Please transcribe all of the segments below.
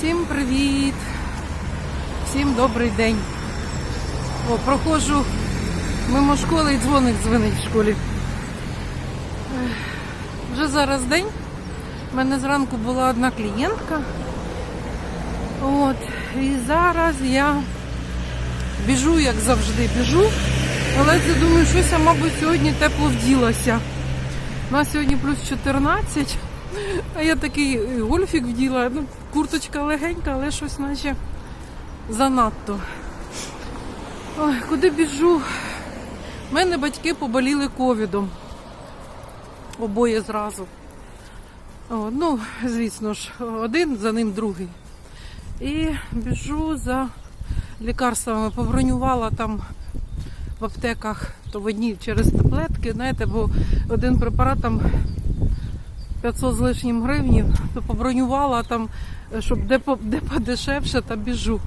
Всім привіт! Всім добрий день. О, проходжу мимо школи і дзвоник дзвонить в школі. Вже зараз день. У мене зранку була одна клієнтка. От, і зараз я біжу, як завжди, біжу. Але це думаю, щось мабуть, сьогодні тепло вділася. У нас сьогодні плюс 14, а я такий гольфік вділа. Ну, курточка легенька, але щось наче занадто. Ой, куди біжу? У мене батьки поболіли ковідом. Обоє зразу. О, ну, звісно ж, один, за ним другий. І біжу за лікарствами. Побронювала там в аптеках, то в одній через таблетки, знаєте, бо один препарат там 500 з лишнім гривнів, то побронювала там, щоб де, де подешевше, та біжу.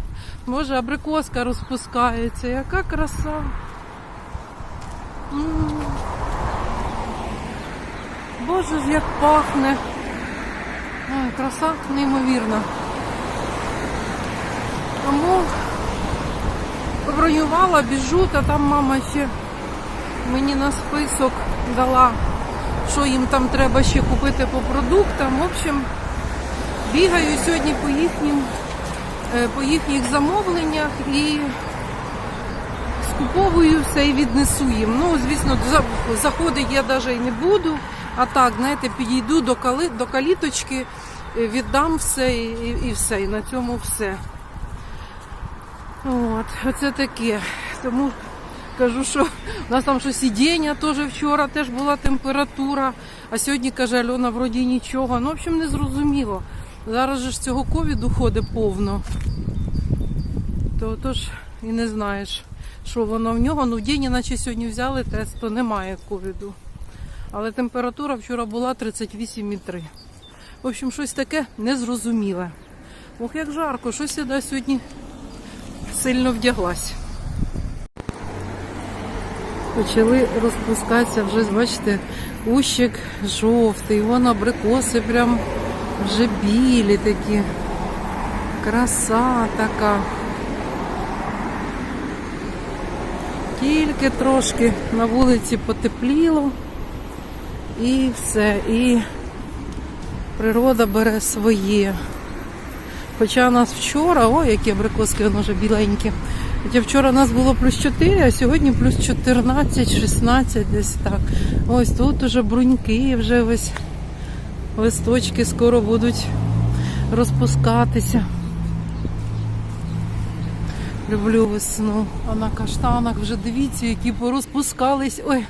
Може, абрикоска розпускається, яка краса. М. Боже ж, як пахне. Ой, краса неймовірна. Тому побронювала, біжу, та там мама ще мені на список дала, що їм там треба ще купити по продуктам. В общем, бігаю сьогодні по їхнім, е, по їхніх замовленнях і скуповую все і віднесу їм. Ну, звісно, за- заходить я навіть і не буду. А так, знаєте, підійду до, кали, до каліточки, е, віддам все і, і, і все. І на цьому все. От, оце таке. Тому кажу, що у нас там що сидіння теж вчора теж була температура, а сьогодні каже Альона, вроді нічого. Ну, в общем, не зрозуміло. Зараз же ж цього ковіду ходить повно. То тож і не знаєш, що воно в нього. Ну, в день, наче сьогодні взяли тест, то немає ковіду. Але температура вчора була 38,3. В общем, щось таке незрозуміле. Ох, як жарко, щось я сьогодні сильно вдяглась. Почали розпускатися вже, бачите, кущик жовтий, вон абрикоси прям вже білі такі. Краса така. Тільки трошки на вулиці потепліло і все. І природа бере своє. Хоча у нас вчора, ой, які абрикоски, воно вже біленькі. Хоча вчора у нас було плюс 4, а сьогодні плюс 14, 16 десь так. Ось тут уже бруньки, вже ось листочки скоро будуть розпускатися. Люблю весну. А на каштанах вже дивіться, які порозпускались. Ой,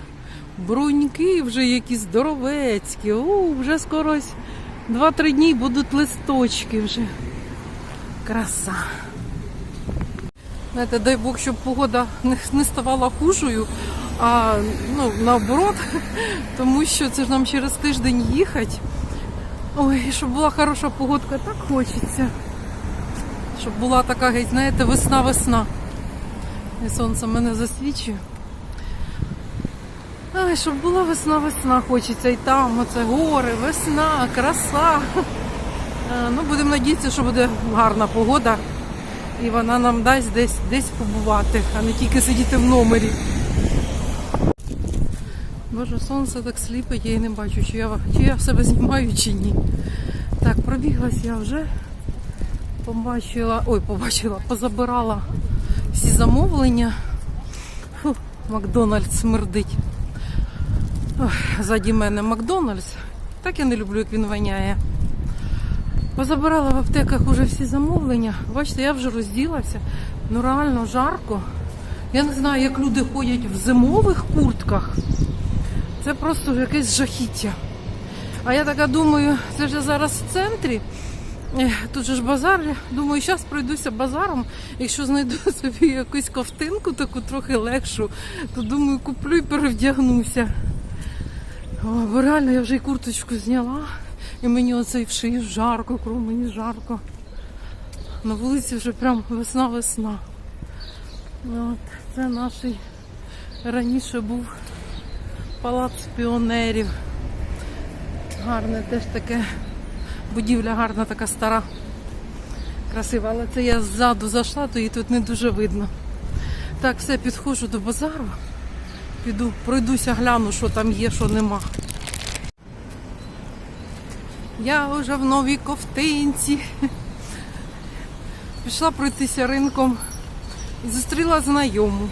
бруньки вже які здоровецькі. У, вже скоро ось 2-3 дні будуть листочки вже. Краса. Знаєте, дай Бог, щоб погода не, ставала хужою, а ну, наоборот, тому що це ж нам через тиждень їхати. Ой, щоб була хороша погодка, так хочеться. Щоб була така, геть, знаєте, весна-весна. І сонце мене засвічує. Ай, щоб була весна-весна, хочеться і там, оце гори, весна, краса. Ну, будемо надіятися, що буде гарна погода. І вона нам дасть десь десь побувати, а не тільки сидіти в номері. Боже, сонце так сліпить, я і не бачу, чи я, чи я себе знімаю, чи ні. Так, пробіглась я вже. Побачила, ой, побачила, позабирала всі замовлення. Фу, Макдональдс смердить. Ой, ззаді мене Макдональдс. Так я не люблю, як він воняє. Позабирала в аптеках уже всі замовлення. Бачите, я вже розділася. Ну реально жарко. Я не знаю, як люди ходять в зимових куртках. Це просто якесь жахіття. А я така думаю, це я зараз в центрі. Тут же ж базар. Думаю, зараз пройдуся базаром. Якщо знайду собі якусь ковтинку, таку трохи легшу, то думаю, куплю і перевдягнуся. О, бо реально я вже і курточку зняла. І мені в шиї жарко, кров мені жарко. На вулиці вже прям весна-весна. От, це наш раніше був палац піонерів. Гарне теж таке будівля гарна, така стара. красива, але це я ззаду зайшла, то її тут не дуже видно. Так, все, підходжу до базару. Піду, пройдуся, гляну, що там є, що нема. Я вже в новій ковтинці. Пішла пройтися ринком і зустріла знайому.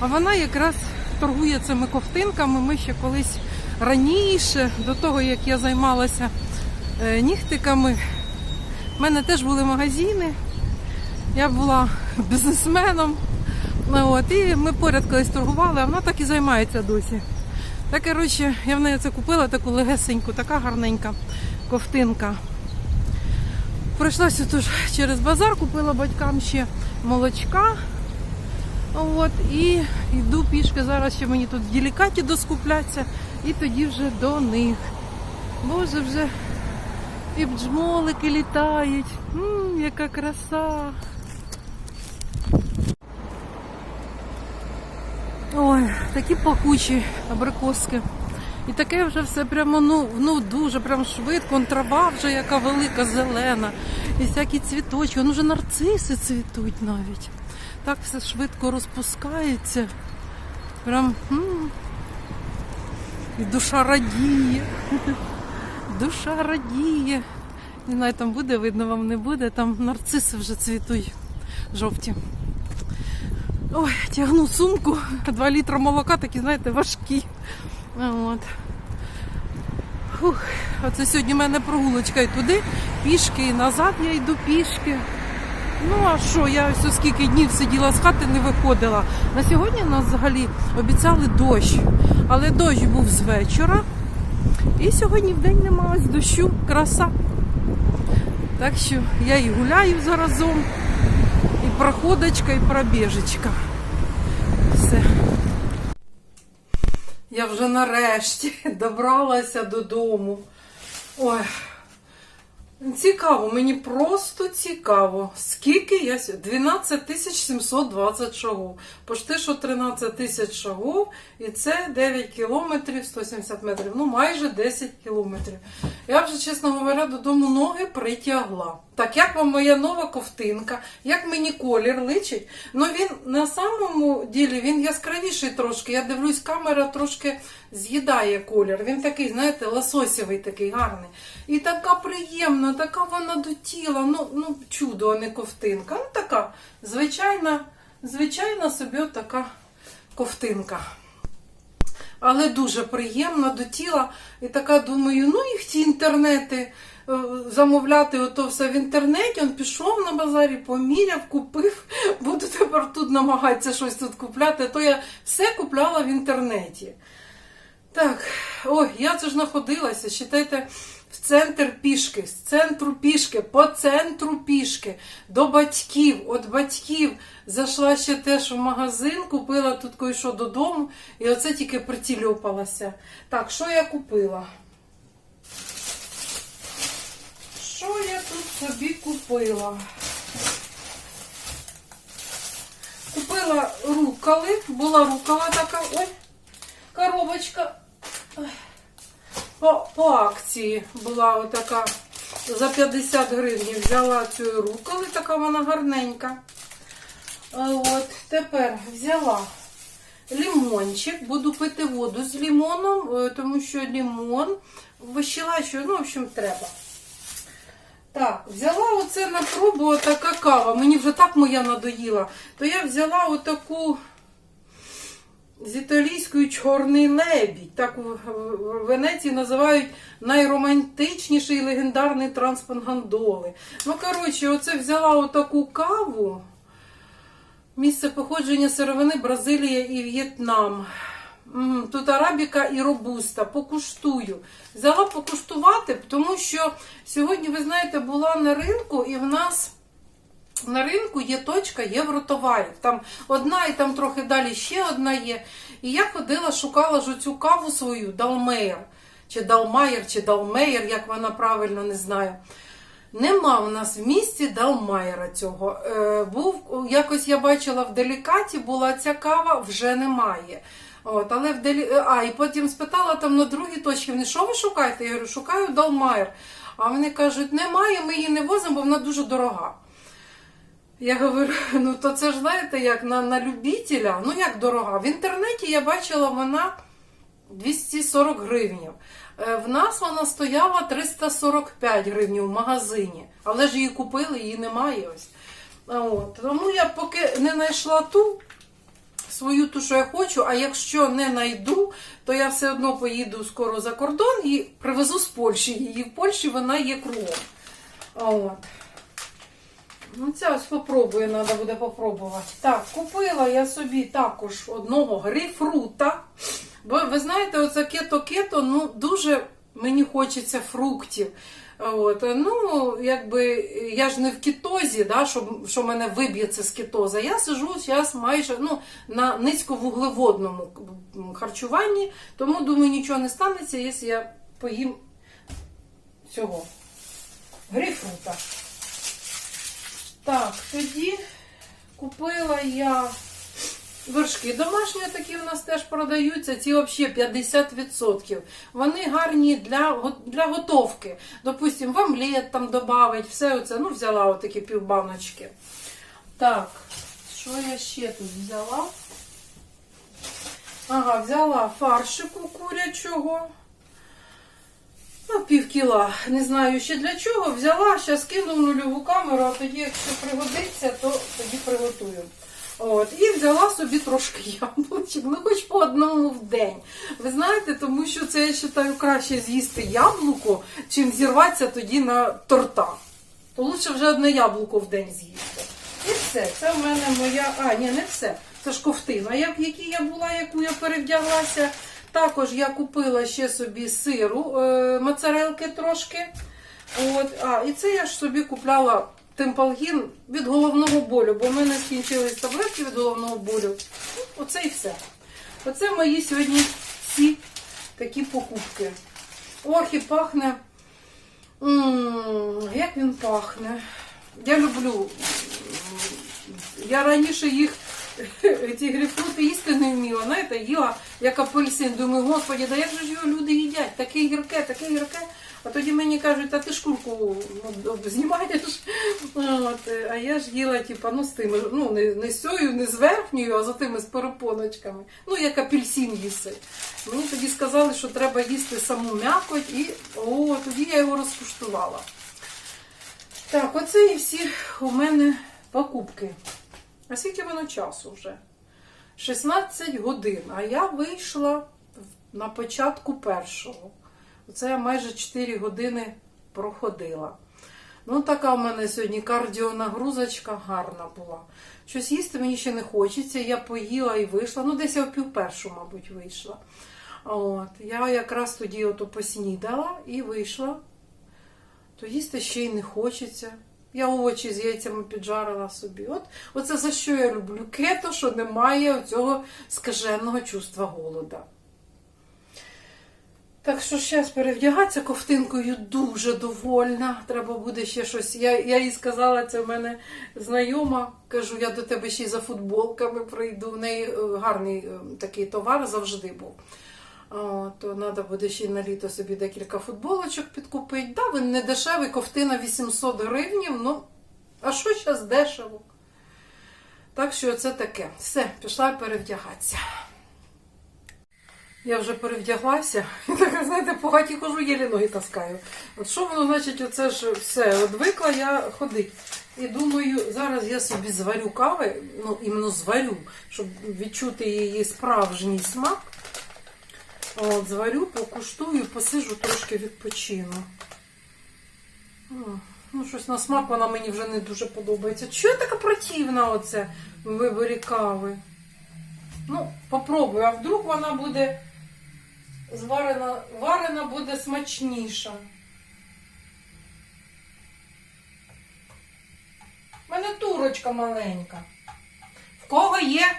А вона якраз торгує цими ковтинками. Ми ще колись раніше, до того як я займалася е, нігтиками, в мене теж були магазини. Я була бізнесменом. Ну, от, і ми поряд колись торгували, а вона так і займається досі. Так, коротше, я в неї це купила таку легесеньку, така гарненька ковтинка. Пройшлася тут через базар, купила батькам ще молочка. От, і йду пішки. Зараз ще мені тут в делікаті доскупляться, і тоді вже до них. Боже, вже і бджмолики літають. М, яка краса. Ой, такі пахучі абрикоски. І таке вже все прямо ну, ну дуже прям швидко. Он трава вже яка велика, зелена. І всякі цвіточки. Ну вже нарциси цвітуть навіть. Так все швидко розпускається. Прям і душа радіє. Душа радіє. Не знаю, там буде видно, вам не буде. Там нарциси вже цвітуть жовті. Ой, тягну сумку, 2 літра молока, такі, знаєте, важкі. От. Фух, оце сьогодні в мене прогулочка і туди, пішки, і назад я йду пішки. Ну а що, я ось скільки днів сиділа з хати, не виходила. На сьогодні нас взагалі обіцяли дощ, але дощ був з вечора. І сьогодні в день немає ось дощу, краса. Так що я і гуляю заразом, і проходочка, і пробіжечка. Все. Я вже нарешті добралася додому. Ой, цікаво, мені просто цікаво, скільки я 12 тисяч 720 шагов. Пошти, що 13 тисяч шагов, і це 9 кілометрів 170 метрів. Ну, майже 10 кілометрів. Я вже, чесно говоря, додому ноги притягла. Так, як вам моя нова ковтинка, як мені колір личить. Ну він на самому ділі він яскравіший трошки. Я дивлюсь, камера трошки з'їдає колір. Він такий, знаєте, лососєвий такий гарний. І така приємна, така вона до тіла. Ну, ну чудо, а не ковтинка. Ну така звичайна, звичайна собі така ковтинка. Але дуже приємна до тіла. І така думаю, ну їх ті інтернети замовляти ото все в інтернеті. Он пішов на базарі, поміряв, купив. Буду тепер тут намагатися щось тут купляти. То я все купляла в інтернеті. Так, ой, я це ж знаходилася, читайте, в центр пішки, з центру пішки, по центру пішки, до батьків. От батьків зайшла ще теж в магазин, купила тут кое-що додому, і оце тільки притільопалася. Так, що я купила? Що я тут собі купила? Купила руколи, була рукола така, ой, коробочка. По, по акції була отака за 50 гривень. Взяла цю руколи, така вона гарненька. От, тепер взяла лимончик, буду пити воду з лимоном, е, тому що лимон вищелачує, ну, в общем, треба. Так, взяла оце на пробу така кава. Мені вже так моя надоїла. То я взяла отаку з італійською чорний лебідь. Так в Венеції називають найромантичніший легендарний транспорт гандоли. Ну, коротше, оце взяла отаку каву. Місце походження сировини Бразилія і В'єтнам. Тут арабіка і робуста. Покуштую. Взяла покуштувати, тому що сьогодні, ви знаєте, була на ринку і в нас. На ринку є точка євротоварів. Там одна і там трохи далі ще одна є. І я ходила, шукала ж цю каву свою, Далмейер, чи Далмайер, чи Далмейер, як вона правильно не знаю. Нема в нас в місті Далмайера цього. Е, був, якось я бачила в делікаті, була ця кава, вже немає. От, але в делі... А, і потім спитала там на другій точці, вони що ви шукаєте? Я говорю, шукаю Далмайер. А вони кажуть, немає, ми її не возимо, бо вона дуже дорога. Я говорю, ну то це ж знаєте, як на, на любителя, ну як дорога. В інтернеті я бачила вона 240 гривнів. Е, В нас вона стояла 345 гривень в магазині, але ж її купили, її немає ось. От. Тому я поки не знайшла ту свою ту, що я хочу, а якщо не знайду, то я все одно поїду скоро за кордон і привезу з Польщі. Її в Польщі вона є кругом. От. Ну, це ось попробую, треба буде попробувати. Так, купила я собі також одного грейпфрута. Бо ви знаєте, оце кето-кето, ну дуже мені хочеться фруктів. От, ну, якби я ж не в кетозі, да, що, що мене виб'ється з кетоза. Я сижу зараз майже ну, на низьковуглеводному харчуванні, тому думаю, нічого не станеться, якщо я поїм цього грейпфрута. Так, тоді купила я вершки домашні, такі у нас теж продаються. Ці взагалі 50%. Вони гарні для, для готовки. Допустим, в омлет там додавить, все оце. Ну, взяла отакі півбаночки. Так, що я ще тут взяла? Ага, взяла фаршику курячого. Ну, пів кіла. Не знаю ще для чого. Взяла, зараз кину в нульову камеру, а тоді, якщо пригодиться, то тоді приготую. От, і взяла собі трошки яблучок, ну хоч по одному в день. Ви знаєте, тому що це я вважаю краще з'їсти яблуко, чим зірватися тоді на торта. То лучше вже одне яблуко в день з'їсти. І все. Це в мене моя. А, ні, не все. Це ж ковтина, як, в якій я була, яку я перевдяглася. Також я купила ще собі сиру, е, моцарелки трошки. От, а, і це я ж собі купляла темпалгін від головного болю, бо в мене скінчились таблетки від головного болю. Оце і все. Оце мої сьогодні всі такі покупки. Ох, і пахне. М, як він пахне. Я люблю. Я раніше їх ці грейпфрути їсти не вміла. Знаєте, їла як апельсин. Думаю, господі, да як же його люди їдять? Таке гірке, таке гірке. А тоді мені кажуть, та ти шкурку ну, знімаєш. От, а я ж їла, типа, ну, з тими, ну, не, не з цією, не з верхньою, а з тими з перепоночками. Ну, як апельсин їсти. Мені тоді сказали, що треба їсти саму м'якоть, і о, тоді я його розкуштувала. Так, оце і всі у мене покупки. А скільки воно часу вже? 16 годин. А я вийшла на початку першого. Оце я майже 4 години проходила. Ну, така в мене сьогодні кардіонагрузочка гарна була. Щось їсти мені ще не хочеться. Я поїла і вийшла. Ну, десь я в пів першу, мабуть, вийшла. От. Я якраз тоді ото поснідала і вийшла. То їсти ще й не хочеться. Я овочі з яйцями піджарила собі. От, оце за що я люблю кето, що немає цього скаженого чувства голода. Так що зараз перевдягатися ковтинкою дуже довольна. Треба буде ще щось. Я, я їй сказала, це в мене знайома. Кажу, я до тебе ще й за футболками прийду. В неї е, гарний е, такий товар завжди був. О, то треба буде ще на літо собі декілька футболочок підкупити. Да, він не дешевий, ковтина 800 гривнів, ну, а що зараз дешево? Так що це таке. Все, пішла перевдягатися. Я вже перевдяглася, і так, знаєте, по хаті хожу, єлі ноги таскаю. От що воно значить, оце ж все, одвикла я ходити. І думаю, зараз я собі зварю кави, ну іменно зварю, щоб відчути її справжній смак. От, зварю, покуштую, посижу, трошки відпочину. Ну, щось на смак вона мені вже не дуже подобається. Чого я така противна оце в виборі кави? Ну, попробую, а вдруг вона буде зварена, варена буде смачніша. У мене турочка маленька. В кого є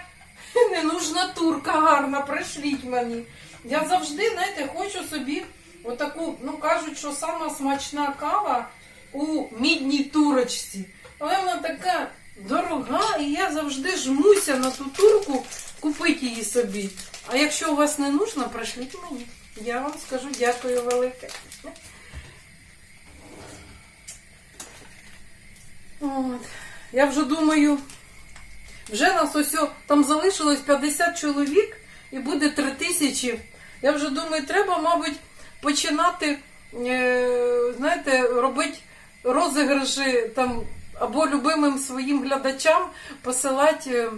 ненужна турка гарна, пришліть мені. Я завжди, знаєте, хочу собі отаку, ну кажуть, що сама смачна кава у мідній турочці. Але вона така дорога, і я завжди жмуся на ту турку купити її собі. А якщо у вас не нужно, пришліть мені. Я вам скажу дякую велике. От. Я вже думаю, вже нас ось там залишилось 50 чоловік і буде 3 тисячі. Я вже думаю, треба, мабуть, починати, е, знаєте, робити розіграші там або любимим своїм глядачам посилати.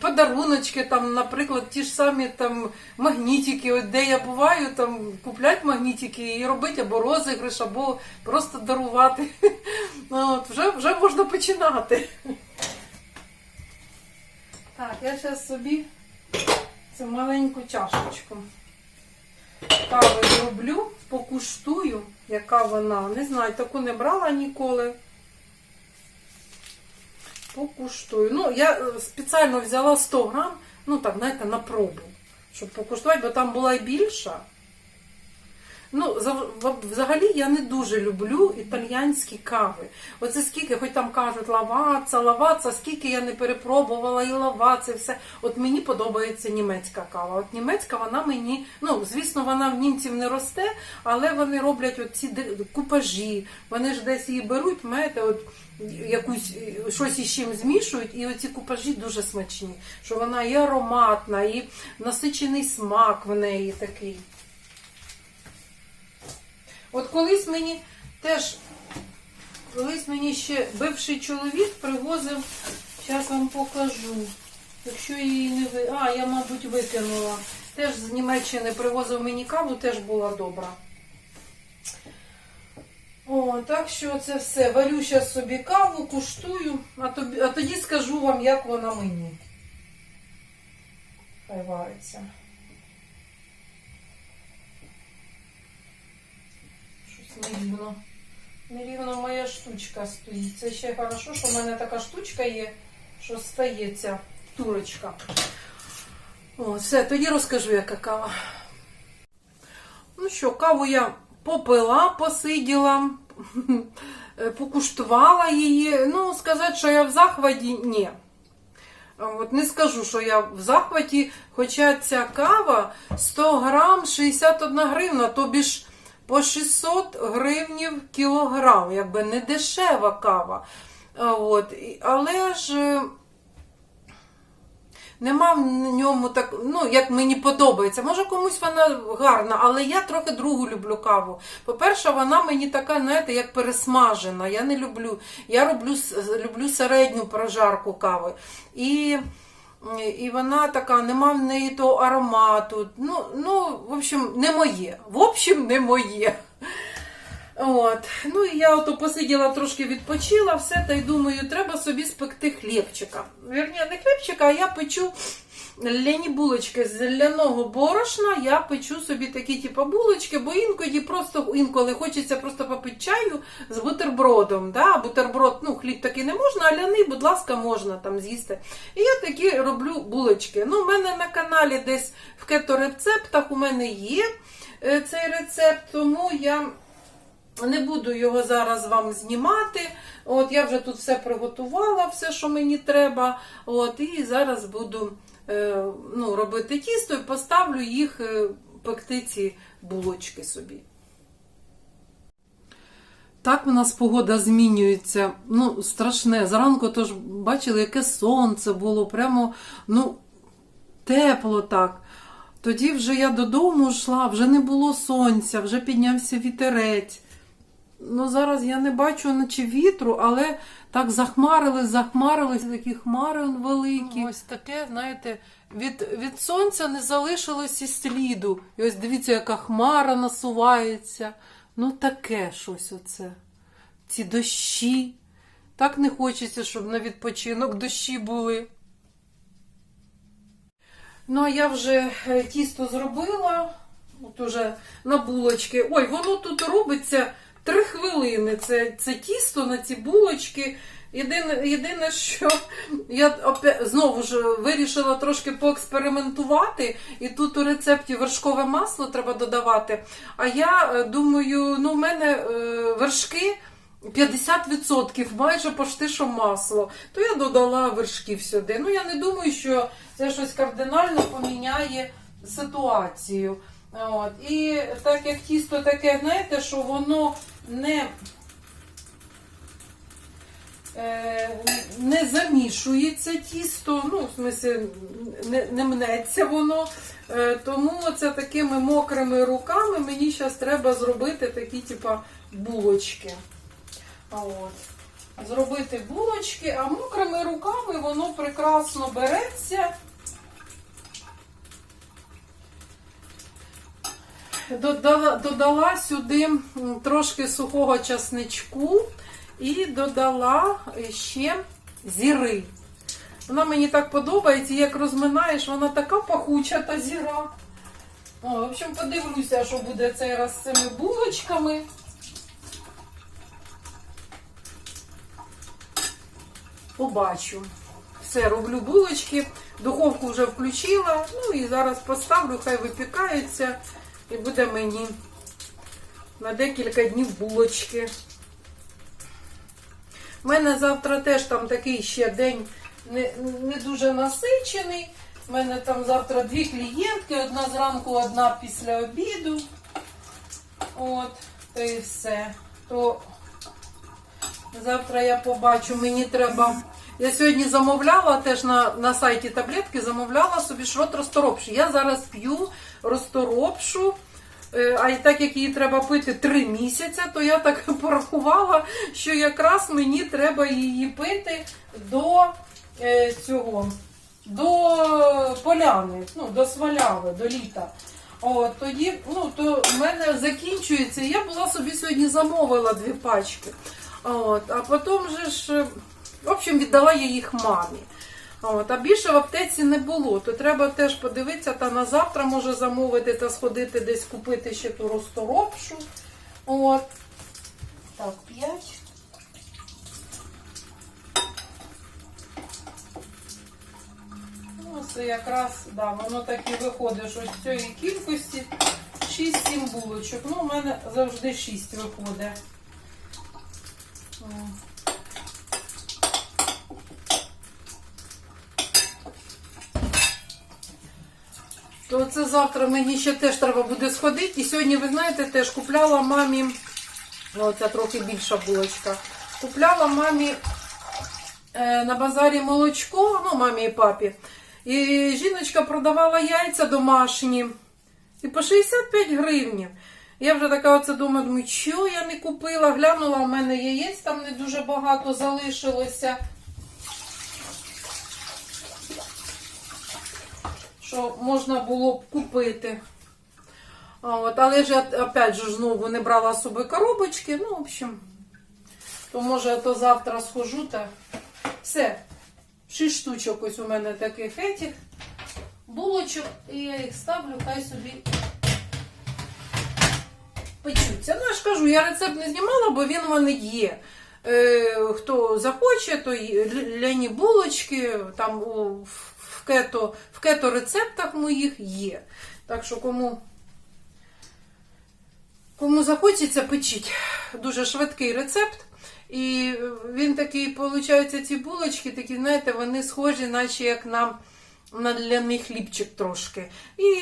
Подаруночки, там, наприклад, ті ж самі там магнітики, от де я буваю, там куплять магнітики і робити або розіграш, або просто дарувати. Ну, От, вже, вже можна починати. Так, я зараз собі цю маленьку чашечку кави зроблю, покуштую, яка вона. Не знаю, таку не брала ніколи. Покуштую. Ну, я е, спеціально взяла 100 грам, ну так, знаєте, на пробу, щоб покуштувати, бо там була і більша. Ну, взагалі я не дуже люблю італіянські кави. Оце скільки, хоч там кажуть лаваца, лаваца, скільки я не перепробувала і лаваца, і все. От мені подобається німецька кава. От німецька вона мені, ну звісно, вона в німців не росте, але вони роблять оці купажі. Вони ж десь її беруть, знаєте, от якусь щось із чим змішують, і оці купажі дуже смачні. Що вона і ароматна, і насичений смак в неї такий. От колись мені теж, колись мені ще бивший чоловік привозив, зараз вам покажу. Якщо її не ви. А, я, мабуть, викинула. Теж з Німеччини привозив мені каву, теж була добра. О, так що це все. Варю зараз собі каву, куштую, а, тобі, а тоді скажу вам, як вона мені. Хай вариться. Нерівно. Нерівно моя штучка стоїть. Це ще хорошо, що в мене така штучка є, що стається турочка. О, все, тоді розкажу, яка кава. Ну що, каву я попила, посиділа, покуштувала її. Ну, сказати, що я в захваті, ні. От не скажу, що я в захваті, хоча ця кава 100 грам 61 гривна, тобі ж по 600 гривнів кілограм, якби не дешева кава. От. Але ж е, нема в ньому так, ну, як мені подобається. Може, комусь вона гарна, але я трохи другу люблю каву. По-перше, вона мені така, знаєте, як пересмажена. Я не люблю. Я роблю, люблю середню прожарку кави. І, і вона така, нема в неї того аромату. Ну, ну, в общем, не моє. В общем, не моє. От. Ну і я ото посиділа трошки відпочила, все, та й думаю, треба собі спекти хлібчика. Вірні, не хлібчика, а я печу ляні булочки з ляного борошна. Я печу собі такі типу, булочки, бо інколи просто інколи хочеться просто попити чаю з бутербродом. Да? Бутерброд, ну, хліб такий не можна, а ляний, будь ласка, можна там з'їсти. І я такі роблю булочки. Ну, у мене на каналі десь в кето-рецептах у мене є е, цей рецепт, тому я. Не буду його зараз вам знімати. От я вже тут все приготувала, все, що мені треба. От, і зараз буду ну, робити тісто і поставлю їх е, пекти ці булочки собі. Так у нас погода змінюється. Ну, страшне. Зранку тож бачили, яке сонце було, прямо ну, тепло так. Тоді вже я додому йшла, вже не було сонця, вже піднявся вітерець. Ну, зараз я не бачу наче вітру, але так захмарили, захмарили, такі хмари великі. Ось таке, знаєте, від, від сонця не залишилось і сліду. І ось дивіться, яка хмара насувається. Ну, таке щось оце. Ці дощі. Так не хочеться, щоб на відпочинок дощі були. Ну, а я вже е, тісто зробила. От уже на булочки. Ой, воно тут робиться три хвилини. Це, це тісто на ці булочки. Єдине, єдине, що я знову ж вирішила трошки поекспериментувати, і тут у рецепті вершкове масло треба додавати. А я е, думаю, ну, в мене е, вершки 50% майже почти що масло. То я додала вершків сюди. Ну, я не думаю, що це щось кардинально поміняє ситуацію. От. І так як тісто таке, знаєте, що воно не е, не замішується тісто, ну, в смислі, не, не мнеться воно. Е, тому це такими мокрими руками мені зараз треба зробити такі, типа, булочки. От. Зробити булочки, а мокрими руками воно прекрасно береться. Додала, додала сюди трошки сухого часничку і додала ще зіри. Вона мені так подобається, як розминаєш, вона така пахуча та зіра. О, в общем, подивлюся, що буде цей раз з цими булочками. Побачу. Все, роблю булочки. Духовку вже включила. Ну і зараз поставлю, хай випікаються. І буде мені на декілька днів булочки. У мене завтра теж там такий ще день не, не дуже насичений. У мене там завтра дві клієнтки, одна зранку, одна після обіду. От, то і все. То завтра я побачу, мені треба. Я сьогодні замовляла теж на, на сайті таблетки, замовляла собі шрот розторопший. Я зараз п'ю розторопшу. Е, А і так як її треба пити три місяці, то я так порахувала, що якраз мені треба її пити до е, цього, до поляни, ну, до сваляви, до літа. От, тоді, ну, то в мене закінчується. Я була собі сьогодні замовила дві пачки. От, а потім же ж, в общем, віддала я їх мамі. От, а більше в аптеці не було, то треба теж подивитися та на завтра може замовити та сходити десь купити ще ту розторопшу. От. Так, 5. Ну, це якраз, да, воно так і виходить, що з цієї кількості 6-7 булочок. Ну, у мене завжди 6 виходить. То це завтра мені ще теж треба буде сходити. І сьогодні, ви знаєте, теж купляла мамі, оця трохи більша булочка. Купляла мамі е, на базарі молочко, ну, мамі і папі. І жіночка продавала яйця домашні. І по 65 гривнів. Я вже така оце думаю, думаю, що я не купила. Глянула, у мене яєць там не дуже багато залишилося. Що можна було б купити. От, але ж я опять же знову не брала з собою коробочки. Ну, в общем, то може я то завтра схожу та все. Шість штучок ось у мене таких етіх булочок, і я їх ставлю, хай собі печуться. Ну, я ж кажу, я рецепт не знімала, бо він у мене є. Е, хто захоче, то ляні булочки, там у, кето, в кето рецептах моїх є. Так що кому, кому захочеться, печіть. Дуже швидкий рецепт. І він такий, виходить, ці булочки, такі, знаєте, вони схожі, наче як на, на ляний хлібчик трошки. І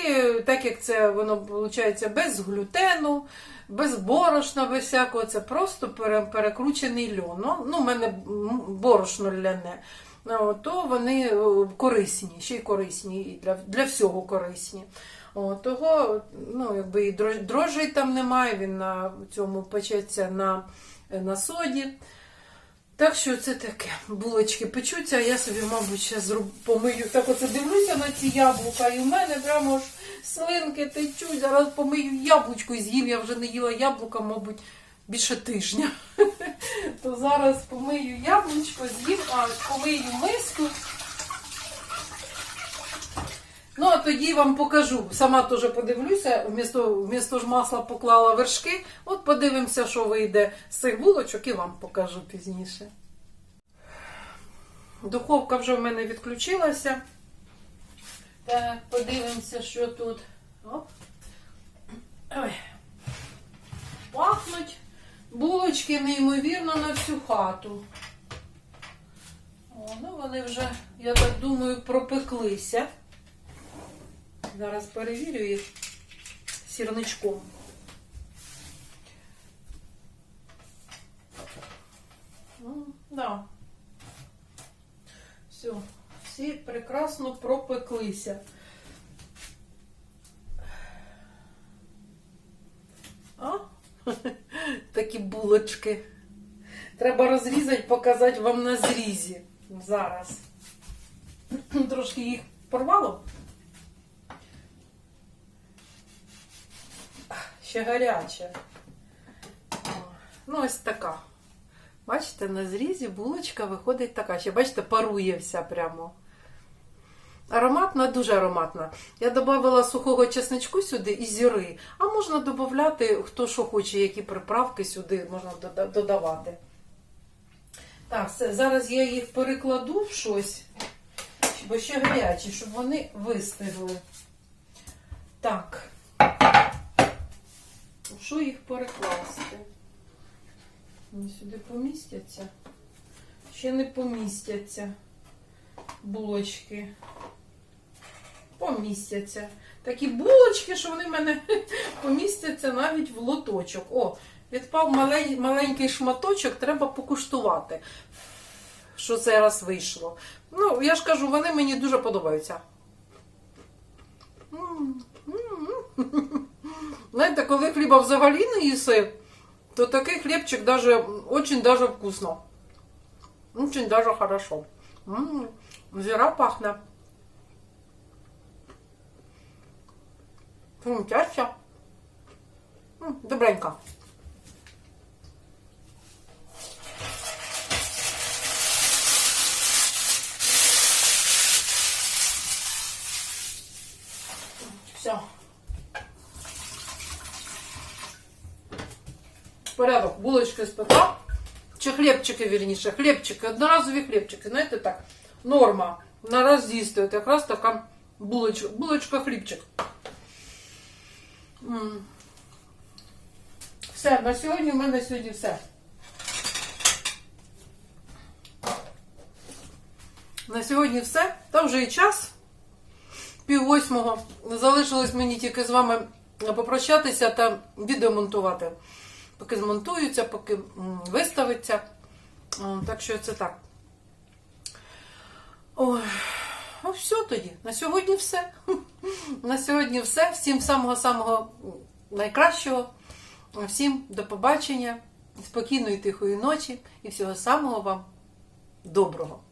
так як це воно виходить без глютену, без борошна, без всякого, це просто перекручений льон. Ну, ну, в мене борошно ляне. О, то вони е, корисні, ще й корисні, і для, для всього корисні. О, того, ну, якби і дрож- дрожжей там немає, він на цьому печеться на, на соді. Так що це таке. Булочки печуться, а я собі, мабуть, ще зроб... помию. Так оце дивлюся на ці яблука, і в мене прямо ж слинки течуть. Зараз помию яблучко і з'їм. Я вже не їла яблука, мабуть, більше тижня. То зараз помию яблучко, з'їм, а помию миску. Ну, а тоді вам покажу. Сама теж подивлюся, вмісто, вмісто ж масла поклала вершки. От подивимося, що вийде з цих булочок, і вам покажу пізніше. Духовка вже в мене відключилася. Так, подивимося, що тут. Оп. Ой. Пахнуть булочки неймовірно на всю хату. О, ну вони вже, я так думаю, пропеклися. Зараз перевірю їх сірничком. Ну, да, Все, всі прекрасно пропеклися. А? Такі булочки. Треба розрізати, показати вам на зрізі. Зараз. Трошки їх порвало. Ще гаряче. Ну, ось така. Бачите, на зрізі булочка виходить така. Ще, бачите, парує вся прямо. Ароматна, дуже ароматна. Я додавала сухого чесничку сюди і зіри. А можна додати, хто що хоче, які приправки сюди можна додавати. Так, все, зараз я їх перекладу в щось, бо ще гарячі, щоб вони вистигли. Так. Що їх перекласти? Вони сюди помістяться? Ще не помістяться булочки. Помістяться. Такі булочки, що вони в мене помістяться навіть в лоточок. О, відпав малень- маленький шматочок, треба покуштувати, що це раз вийшло. Ну, я ж кажу, вони мені дуже подобаються. Знаєте, коли хліба взагалі не їси, то такий хлібчик даже, очень даже вкусно. Очень даже хорошо. М, пахне. Хрумтяща. М, Добренько. Все. Порядок. Булочки спекла. Чи хлібчики, вірніше, хлібчики, одноразові хлібчики, знаєте так, норма. На раз з'їсти. От якраз така булочка, булочка хлібчик. Все, на сьогодні в мене сьогодні все. На сьогодні все. Та вже і час. Пів восьмого. Залишилось мені тільки з вами попрощатися та відео монтувати. Поки змонтуються, поки виставиться. Так що це так. Ой, ну все тоді. На сьогодні все. На сьогодні все. Всім самого-самого найкращого. Всім до побачення, спокійної тихої ночі і всього самого вам доброго.